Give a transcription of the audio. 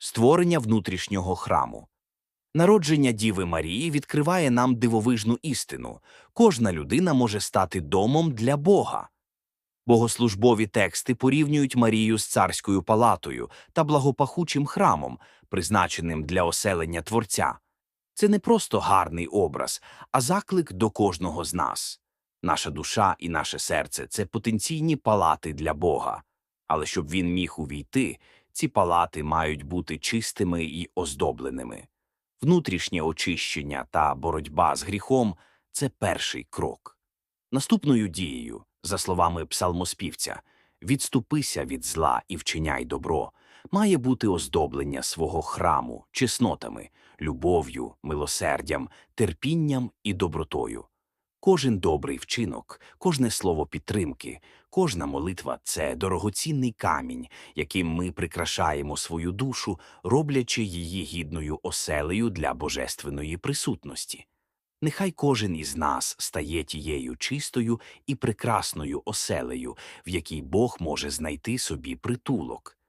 створення внутрішнього храму. Народження Діви Марії відкриває нам дивовижну істину кожна людина може стати домом для Бога. Богослужбові тексти порівнюють Марію з царською палатою та благопахучим храмом, призначеним для оселення Творця. Це не просто гарний образ, а заклик до кожного з нас. Наша душа і наше серце це потенційні палати для Бога. Але щоб він міг увійти, ці палати мають бути чистими і оздобленими. Внутрішнє очищення та боротьба з гріхом це перший крок. Наступною дією, за словами псалмоспівця, відступися від зла і вчиняй добро, має бути оздоблення свого храму чеснотами, любов'ю, милосердям, терпінням і добротою. Кожен добрий вчинок, кожне слово підтримки, кожна молитва це дорогоцінний камінь, яким ми прикрашаємо свою душу, роблячи її гідною оселею для божественної присутності. Нехай кожен із нас стає тією чистою і прекрасною оселею, в якій Бог може знайти собі притулок.